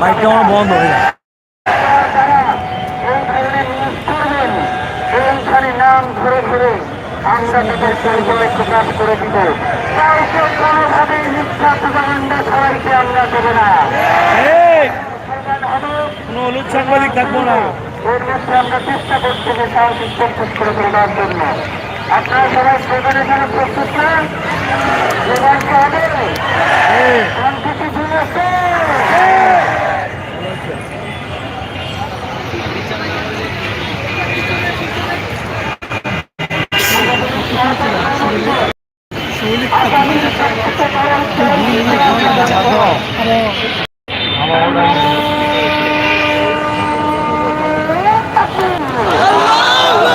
বাইকটা আমার বন্ধ হয়ে যায় নাম ধরে আমরা তাদের প্রকাশ করে আমরা না কোনো হলুদ থাকব না। এর মধ্যে আমরা চেষ্টা করছি যে সাহসিক প্রস্তুত করে তোলার জন্য। আপনারা সবাই প্রস্তুত না স্লোগানকে হবে?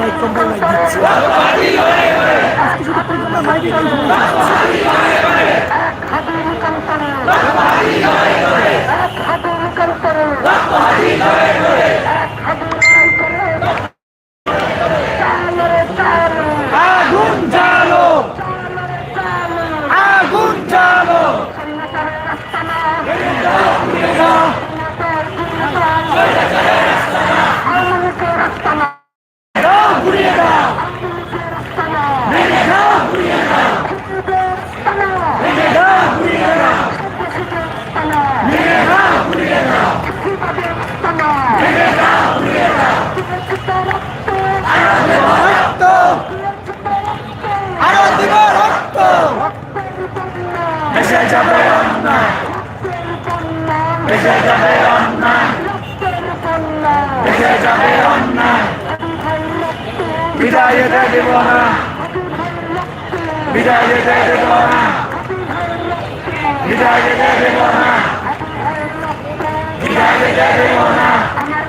mic company mic দিচ্ছে। শুধু মাইকে ভেসে যাবে অন্যায় ভেসে যাবে অন্যায় ভেসে যাবে অন্যায় বিদায় যেতে দেব না বিদায় যেতে দেব না বিদায় দেব না